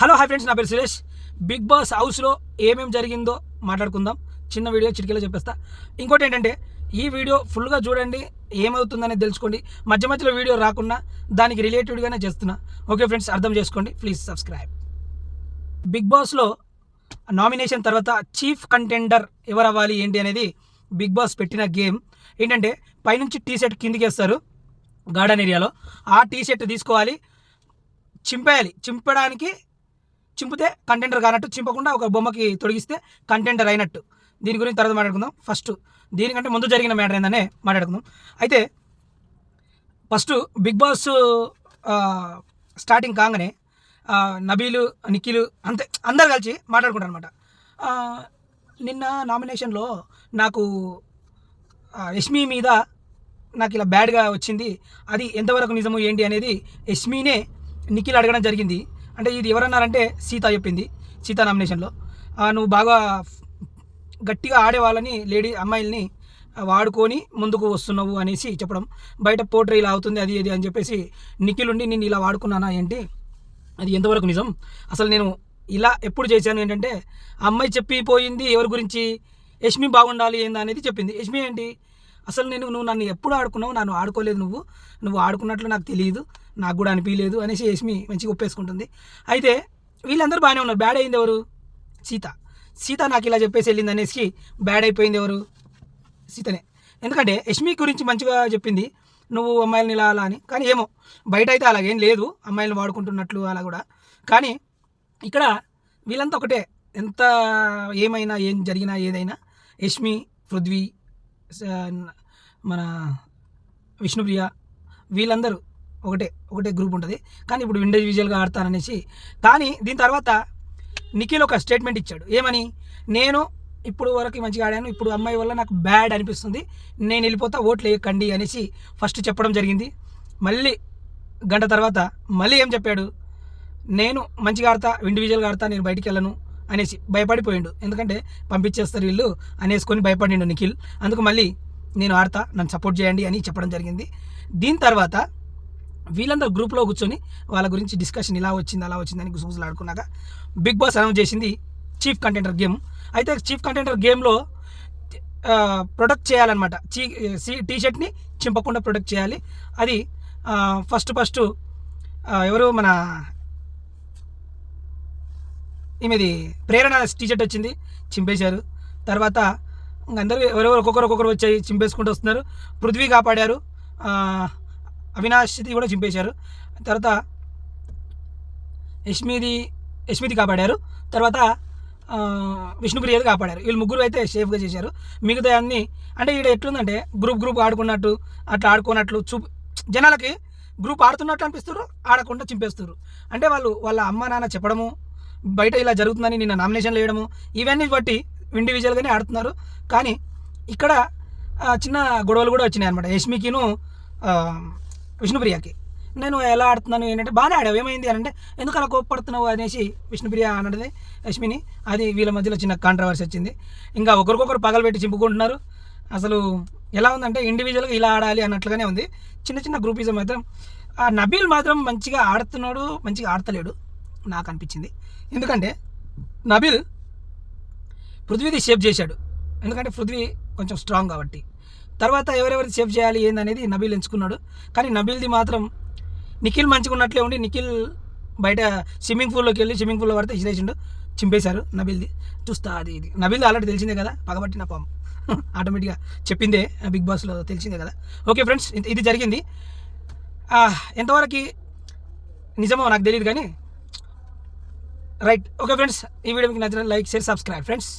Hello hi friends నా పేరు Suresh. Big boss హౌస్లో ఏమేమి జరిగిందో మాట్లాడుకుందాం. చిన్న వీడియో చిటికీలో చెప్పేస్తా. ఇంకోటి ఏంటంటే ఈ వీడియో ఫుల్గా చూడండి ఏమవుతుందనేది తెలుసుకోండి. మధ్య మధ్యలో వీడియో రాకుండా దానికి రిలేటెడ్గానే చేస్తున్నా. ఓకే ఫ్రెండ్స్ అర్థం చేసుకోండి. Please subscribe. బిగ్ బాస్లో నామినేషన్ తర్వాత చీఫ్ కంటెండర్ ఎవరు అవ్వాలి ఏంటి అనేది బిగ్ బాస్ పెట్టిన గేమ్. ఏంటంటే పైనుంచి టీ షర్ట్ కిందికి వేస్తారు గార్డెన్ ఏరియాలో. ఆ టీ షర్ట్ తీసుకోవాలి చింపేయాలి. చింపడానికి చింపితే కంటెండర్ కానట్టు చింపకుండా ఒక బొమ్మకి తొలగిస్తే కంటెండర్ అయినట్టు. దీని గురించి తర్వాత మాట్లాడుకుందాం. ఫస్ట్ దీనికంటే ముందు జరిగిన మ్యాటర్ ఏందనే మాట్లాడుకుందాం. అయితే ఫస్ట్ బిగ్ బాస్ స్టార్టింగ్ కాగానే నబీలు నిఖిలు అంతే అందరు కలిసి మాట్లాడుకుంటారు అనమాట నిన్న నామినేషన్లో నాకు యష్మి మీద నాకు ఇలా బ్యాడ్గా వచ్చింది. అది ఎంతవరకు నిజము ఏంటి అనేది యష్మినే నిఖిల్ అడగడం జరిగింది. అంటే ఇది ఎవరన్నారంటే సీత చెప్పింది సీత నామినేషన్లో. నువ్వు బాగా గట్టిగా ఆడేవాళ్ళని లేడీ అమ్మాయిల్ని వాడుకొని ముందుకు వస్తున్నావు అనేసి చెప్పడం. బయట పోట్రీ ఇలా అవుతుంది అది ఇది అని చెప్పేసి నిఖిల్ ఉండి నేను ఇలా వాడుకున్నానా ఏంటి? అది ఎంతవరకు నిజం? అసలు నేను ఇలా ఎప్పుడు చేశాను ఏంటంటే ఆ అమ్మాయి చెప్పిపోయింది ఎవరి గురించి? యష్మి బాగుండాలి ఏందా? అనేది చెప్పింది. యష్మి ఏంటి? అసలు నేను నువ్వు నన్ను ఎప్పుడు ఆడుకున్నావు? నన్ను ఆడుకోలేదు నువ్వు. నువ్వు ఆడుకున్నట్లు నాకు తెలియదు. నాకు కూడా అనిపించలేదు అనేసి యష్మి మంచిగా ఒప్పేసుకుంటుంది. అయితే వీళ్ళందరూ బాగానే ఉన్నారు. బ్యాడ్ అయింది ఎవరు? సీత. సీత నాకు ఇలా చెప్పేసి వెళ్ళింది అనేసి బ్యాడ్ అయిపోయింది ఎవరు? సీతనే. ఎందుకంటే యష్మి గురించి మంచిగా చెప్పింది. నువ్వు అమ్మాయిలని ఇలా అలా అని. కానీ ఏమో బయట అయితే అలాగేం లేదు. అమ్మాయిలను వాడుకుంటున్నట్లు అలా కూడా. కానీ ఇక్కడ వీళ్ళంతా ఒకటే. ఎంత ఏమైనా ఏం జరిగినా ఏదైనా యష్మి పృథ్వీ మన విష్ణుప్రియ వీళ్ళందరూ ఒకటే ఒకటే గ్రూప్ ఉంటుంది. కానీ ఇప్పుడు ఇండివిజువల్గా ఆడతాననేసి కానీ దీని తర్వాత నిఖిల్ ఒక స్టేట్మెంట్ ఇచ్చాడు. ఏమని? నేను ఇప్పుడు వరకు మంచిగా ఆడాను ఇప్పుడు అమ్మాయి వల్ల నాకు బ్యాడ్ అనిపిస్తుంది నేను వెళ్ళిపోతా ఓట్లు వేయకండి అనేసి ఫస్ట్ చెప్పడం జరిగింది. మళ్ళీ గంట తర్వాత మళ్ళీ ఏం చెప్పాడు? నేను మంచిగా ఆడతా ఇండివిజువల్గా ఆడతా నేను బయటికి వెళ్ళను అనేసి భయపడిపోయిండు. ఎందుకంటే పంపించేస్తారు వీళ్ళు అనేసుకొని భయపడిండు నిఖిల్. అందుకు మళ్ళీ నేను ఆడతా నన్ను సపోర్ట్ చేయండి అని చెప్పడం జరిగింది. దీని తర్వాత వీళ్ళందరూ గ్రూప్లో కూర్చొని వాళ్ళ గురించి డిస్కషన్ ఇలా వచ్చింది అలా వచ్చిందని గుసగుసలు ఆడుకున్నాక బిగ్ బాస్ అనౌన్స్ చేసింది చీఫ్ కంటెంటర్ గేమ్ అయితే చీఫ్ కంటెంటర్ గేమ్లో ప్రొడక్ట్ చేయాలన్నమాట. చీ సీ టీ షర్ట్ని చింపకుండా ప్రొడక్ట్ చేయాలి. అది ఫస్ట్ ఫస్ట్ ఎవరు మన ఈమెది ప్రేరణ టీ షర్ట్ వచ్చింది చింపేశారు. తర్వాత అందరూ ఎవరెవరు ఒక్కొక్కరు ఒక్కొక్కరు వచ్చాయి చింపేసుకుంటూ వస్తున్నారు. పృథ్వీ కాపాడారు. అవినాష్ది కూడా చింపేశారు. తర్వాత యష్మిది యష్మిది కాపాడారు. తర్వాత విష్ణుప్రియది కాపాడారు. వీళ్ళు ముగ్గురు అయితే సేఫ్గా చేశారు. మిగతా అన్ని అంటే ఇక్కడ ఎట్లుందంటే గ్రూప్ గ్రూప్ ఆడుకున్నట్టు అట్లా ఆడుకున్నట్లు చూపు జనాలకి గ్రూప్ ఆడుతున్నట్టు అనిపిస్తారు ఆడకుండా చింపేస్తారు. అంటే వాళ్ళు వాళ్ళ అమ్మ నాన్న చెప్పడము బయట ఇలా జరుగుతుందని నిన్న నామినేషన్లు వేయడము ఇవన్నీ బట్టి ఇండివిజువల్గానే ఆడుతున్నారు. కానీ ఇక్కడ చిన్న గొడవలు కూడా వచ్చినాయి అనమాట యష్మికిను విష్ణుప్రియకి. నేను ఎలా ఆడుతున్నాను? ఏంటంటే బాగానే ఆడావు. ఏమైంది? అని అంటే ఎందుకు అలా కోప్పడుతున్నావు? అనేసి విష్ణుప్రియ అన్నది. యష్మిని అది వీళ్ళ మధ్యలో చిన్న కాంట్రవర్సీ వచ్చింది. ఇంకా ఒకరికొకరు పగలబెట్టి చింపుకుంటున్నారు. అసలు ఎలా ఉందంటే ఇండివిజువల్గా ఇలా ఆడాలి అన్నట్లుగానే ఉంది. చిన్న చిన్న గ్రూపిజం మాత్రం ఆ నబీల్ మాత్రం మంచిగా ఆడుతున్నాడు మంచిగా ఆడతలేడు నాకు అనిపించింది. ఎందుకంటే నబీల్ పృథ్వీది షేప్ చేశాడు. ఎందుకంటే పృథ్వీ కొంచెం స్ట్రాంగ్ కాబట్టి. తర్వాత ఎవరెవరిని సేవ్ చేయాలి ఏందనేది నబీల్ ఎంచుకున్నాడు. కానీ నబీల్ది మాత్రం నిఖిల్ మంచిగా ఉన్నట్లే ఉండి నిఖిల్ బయట స్విమ్మింగ్ పూల్లోకి వెళ్ళి స్విమ్మింగ్ పూల్లో పడితే ఇసిరేసిండు చింపేశారు నబీల్ది. చూస్తా అది ఇది. నబీల్ది ఆల్రెడీ తెలిసిందే కదా పగబట్టిన పాము. ఆటోమేటిక్గా చెప్పిందే బిగ్ బాస్లో తెలిసిందే కదా. ఓకే ఫ్రెండ్స్ ఇది జరిగింది. ఎంతవరకు నిజమో నాకు తెలియదు కానీ రైట్. ఓకే ఫ్రెండ్స్ ఈ వీడియో మీకు నచ్చిన లైక్ షేర్ సబ్స్క్రైబ్. ఫ్రెండ్స్